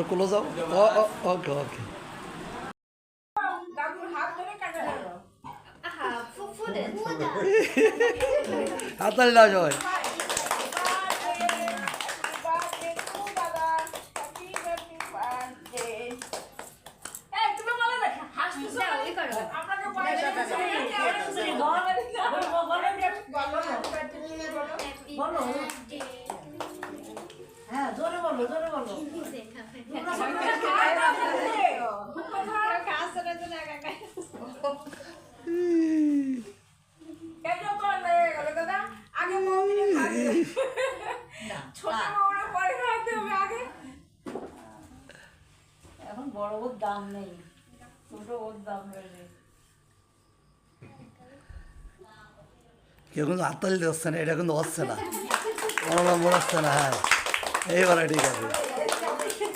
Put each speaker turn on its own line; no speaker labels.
একটু ক্লোজ যাও ওকে ওকে।
দাদুর হাত ধরে কাটা গেল
আহা ফুফুদের
হাততালি দাও সবাই।
দাও ই করো
বলো হ্যাঁ জোরে বলো। জোরে বলো এখন বড় ওর দাম নেই
কেউ কিন্তু দিচ্ছে না এটা কিন্তু হচ্ছে না কোনো নম্বর হচ্ছে না হ্যাঁ এইবারে ঠিক আছে